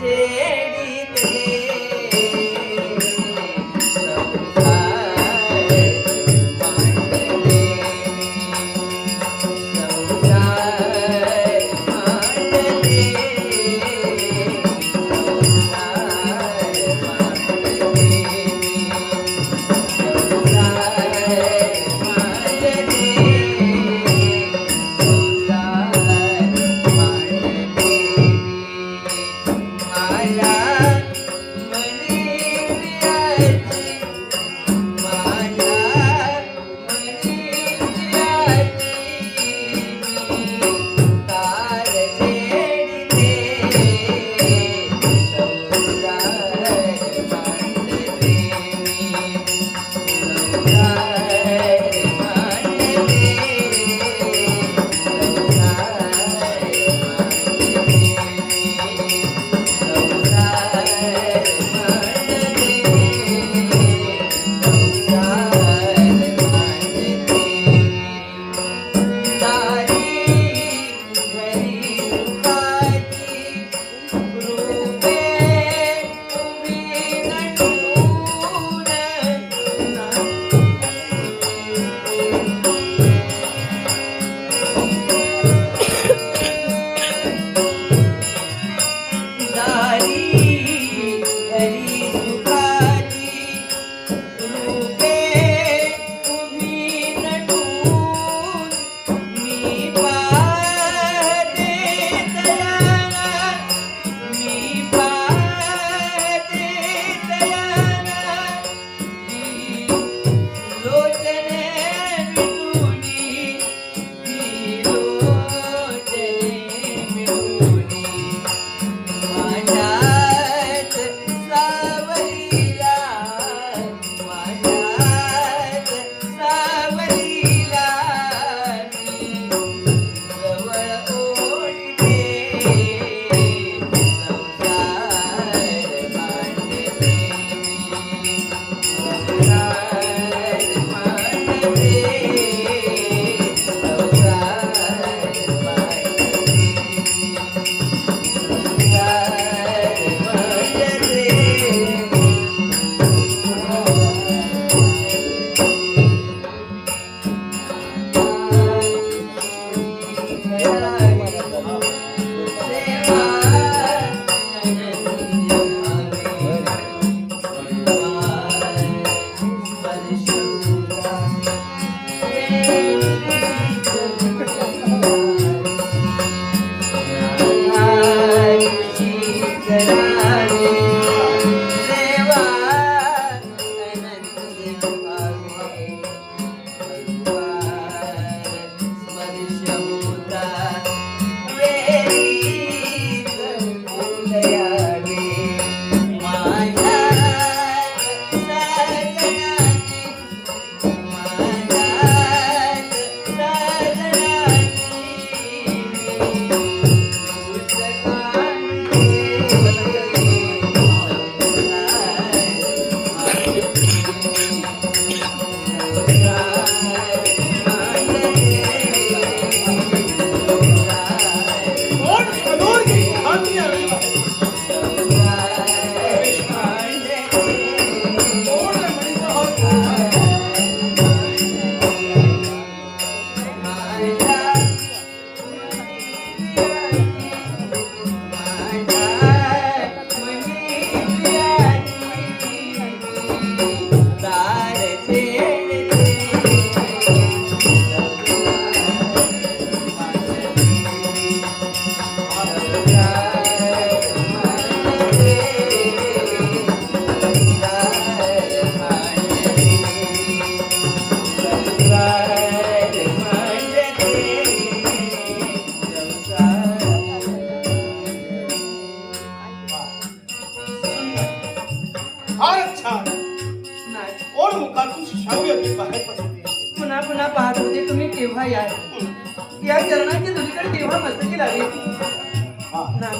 Yeah. Hare पुन्हा पुन्हा पाहत होते तुम्ही केव्हा याल? या चरणाची दुसरीकडे केव्हा मस्तकी लागली ना.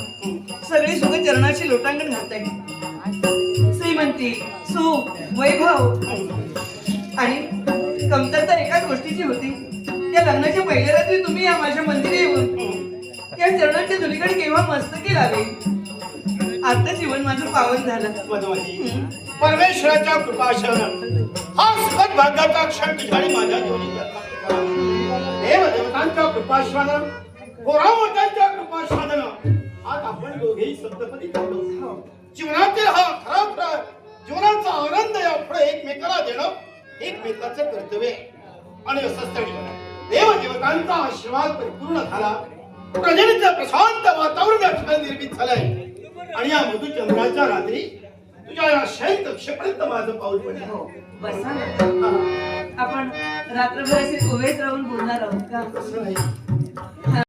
सगळी सुख चरणाची लोटांगण घालताय श्रीमंती सुख वैभव. आणि कमतरता एकाच गोष्टीची होती. त्या लग्नाच्या पहिल्या रात्री तुम्ही या माझ्या मंदिरी येऊन या चरणाच्या दुलीकडे केव्हा मस्तकी लावे आता जीवन माझं पावन झालं. मधुमती परमेश्वराच्या कृपाशरण. हा सुखद भाग्याचा क्षण तुझ्या माझ्या दोन्ही जन्मात आला. देव देवतांच्या कृपाश्वानं गोरावतांच्या कृपाश्वानं आज आपण दोघेही सप्तपदी ठरलो जीवनातील हा खरा खरा जीवनाचा आनंद या पुढे एकमेकाला देणं एकमेकाचं कर्तव्य आहे. आणि असं स्थळी देव देवतांचा आशीर्वाद परिपूर्ण झाला. प्रजनेचं प्रशांत वातावरण ठिकाणी निर्मित झालंय. आणि या मधुचंद्राच्या रात्री तुझ्या या शैत कक्षेपर्यंत माझं पाऊल पडलं. बसा ना. आपण रात्रभर असे उभेच राहून बोलणार आहोत का? तसं नाही.